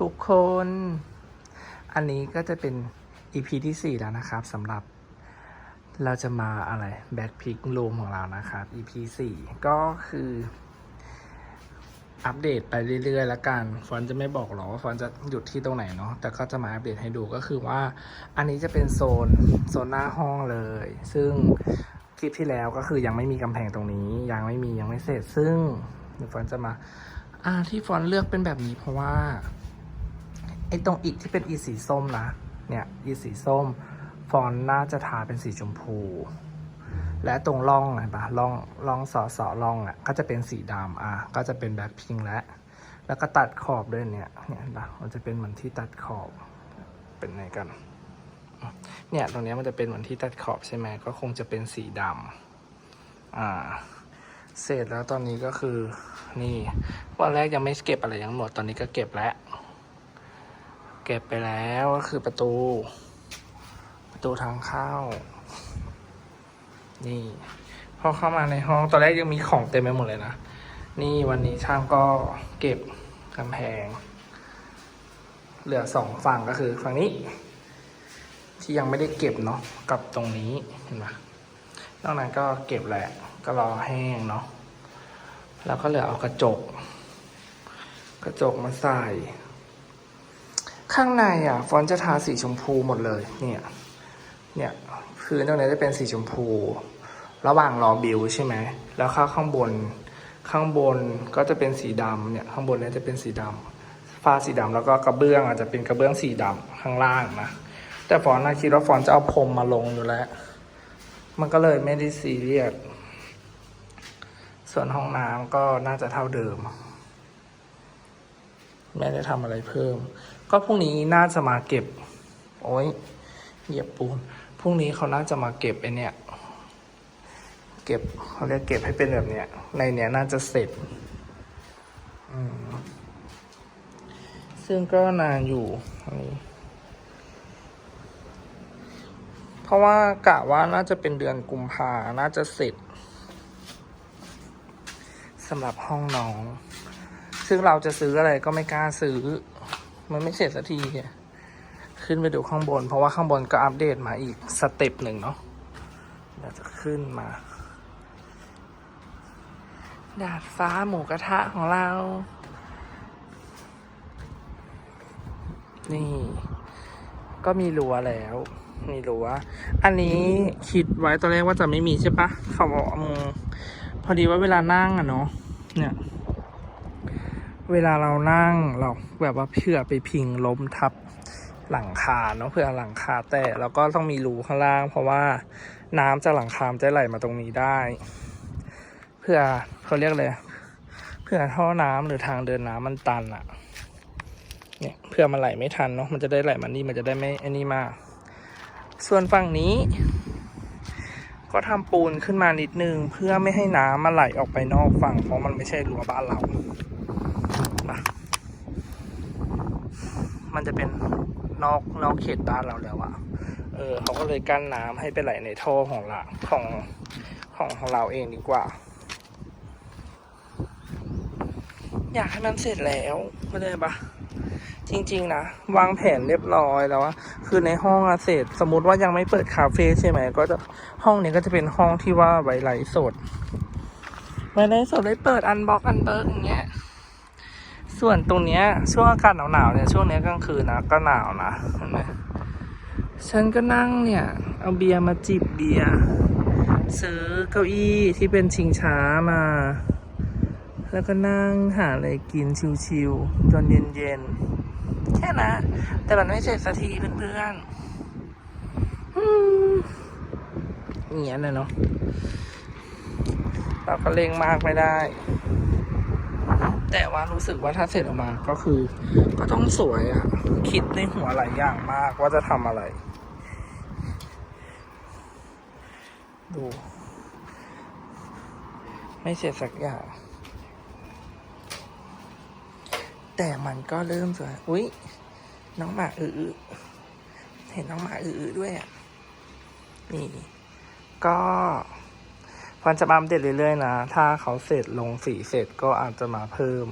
ทุกคน อันนี้ก็จะเป็น EP ที่ 4 แล้วนะครับสำหรับเราจะมาอะไรแบ็คพิกรูมของเรานะครับ EP 4 ก็คือ อัปเดตไปเรื่อยๆแล้วกัน ฟอนจะไม่บอกหรอกว่าฟอนจะหยุดที่ตรงไหนเนาะแต่ก็จะมาอัปเดตให้ดูก็คือว่า อันนี้จะเป็นโซนโซนหน้าห้องเลย ซึ่งคลิปที่แล้วก็คือยังไม่มีกำแพงตรงนี้ ยังไม่มียังไม่เสร็จซึ่งเดี๋ยวฟอนจะมาอ่าที่ฟอนเลือกเป็นแบบนี้เพราะว่า ไอ้ตรงอิฐที่เป็นอีสีส้มนะ เนี่ยอีสีส้ม ฟอนต์น่าจะทาเป็นสีชมพู และตรงร่องเห็นปะร่องร่องสอสอร่องอะก็จะเป็นสีดำอะก็จะเป็นแบ็คพิงแล้วแล้วก็ตัดขอบด้วยเนี่ยเนี่ยเห็นปะมันจะเป็นเหมือนที่ตัดขอบเป็นไงกัน เนี่ยตรงนี้มันจะเป็นเหมือนที่ตัดขอบใช่ไหมก็คงจะเป็นสีดำอ่าเสร็จแล้วตอนนี้ก็คือนี่วันแรกยังไม่เก็บอะไรทั้งหมดตอนนี้ก็เก็บแล้ว เก็บไปแล้วก็คือประตู ประตูทางเข้า นี่ พอเข้ามาในห้องตอนแรกยังมีของเต็มไปหมดเลยนะ นี่วันนี้ช่างก็เก็บกำแพง เหลือสองฝั่งก็คือฝั่งนี้ ที่ยังไม่ได้เก็บเนาะกับตรงนี้เห็นไหมนอกนั้นก็เก็บแหละ ก็รอแห้งเนาะแล้วก็เหลือเอากระจก กระจกมาใส่ ข้างในอะ ฟอนต์จะทาสีชมพูหมดเลย เนี่ย เนี่ยพื้นตรงนี้จะเป็นสีชมพู ระหว่างรอบิวใช่ไหม แล้วข้างข้างบน ข้างบนก็จะเป็นสีดำเนี่ย ข้างบนเนี่ยจะเป็นสีดำฝ้าสีดำแล้วก็กระเบื้องอาจจะเป็นกระเบื้องสีดำข้างล่างนะ แต่ฟอนต์น่าคิดว่าฟอนต์จะเอาพรมมาลงอยู่แล้ว มันก็เลยไม่ได้ซีเรียส ส่วนห้องน้ำก็น่าจะเท่าเดิม ไม่ได้ทำอะไรเพิ่ม ก็พรุ่งนี้น่าจะมาเก็บ โอ้ยเหยียบปูนพรุ่งนี้เขาน่าจะมาเก็บไอเนี่ย เก็บเขาเรียกเก็บให้เป็นแบบเนี้ย ในเนี้ยน่าจะเสร็จซึ่งก็นานอยู่อันนี้ เพราะว่ากะว่าน่าจะเป็นเดือนกุมภาน่าจะเสร็จสำหรับห้องน้อง ซึ่งเราจะซื้ออะไรก็ไม่กล้าซื้อ มันไม่เสร็จสักทีอะขึ้นไปดูข้างบน เพราะว่าข้างบนก็อัปเดตมาอีกสเต็ปหนึ่งเนาะเดี๋ยวจะขึ้นมา ดาดฟ้าหมูกระทะของเรา นี่ ก็มีรั้วแล้วมีรั้วอันนี้คิดไว้ตอนแรกว่าจะไม่มีใช่ปะเขาบอกอืมพอดีว่าเวลานั่งอะเนาะเนี่ย เวลาเรานั่งเราแบบว่าเพื่อไปพิงล้มทับหลังคาเนาะเพื่อหลังคาแต่เราก็ต้องมีรูข้างล่าง เพราะว่าน้ำจากหลังคามจะไหลมาตรงนี้ได้ เพื่อเขาเรียกเลยเพื่อท่อน้ำหรือทางเดินน้ำมันตันอะเนี่ยเพื่อมันไหลไม่ทันเนาะมันจะได้ไหลมานี่มันจะได้ไม่ไอ้นี่มา ส่วนฝั่งนี้ ก็ทำปูนขึ้นมานิดนึงเพื่อไม่ให้น้ำมันไหลออกไปนอกฝั่งเพราะมันไม่ใช่รั้วบ้านเรานะ มันจะเป็นนอกนอกเขตบ้านเราแล้วอะเออเขาก็เลยกั้นน้ำให้ไปไหลในท่อของเราของของของเราเองดีกว่า อยากให้มันเสร็จแล้วเข้าใจปะจริง ๆ นะ วางแผนเรียบร้อยแล้วว่าคือในห้องอะเสร็จ สมมติว่ายังไม่เปิดคาเฟ่ใช่ไหมก็จะห้องนี้ก็จะเป็นห้องที่ว่าไว้ไลฟ์สดไว้ไลฟ์สดได้เปิดอันบ็อกอันเบิร์กอย่างเงี้ย ส่วนตรงเนี้ยช่วงอากาศหนาวๆเนี่ยช่วงเนี้ยกลางคืนนะก็หนาวนะเห็นไหมฉันก็นั่งเนี่ยเอาเบียร์มาจิบเบียร์ซื้อเก้าอี้ที่เป็นชิงช้ามา แล้วก็นั่งหาอะไรกินชิวๆจนเย็นๆแค่นะ แต่มันไม่เสร็จสักทีเพื่อนๆอย่างเงี้ยนะเนาะเราก็เร่งมากไม่ได้ แต่ว่ารู้สึกว่าถ้าเสร็จออกมาก็คือ ก็ต้องสวยอะคิดในหัวหลายอย่างมากว่าจะทำอะไร ดู ไม่เสร็จสักอย่าง แต่มันก็เริ่มสวย อุ๊ย น้องหมาอือเห็นน้องหมาอือด้วยอะ นี่ ก็ วันจะมาอัปเดตเรื่อยๆนะ ถ้าเขาเสร็จลงสีเสร็จก็อาจจะมาเพิ่ม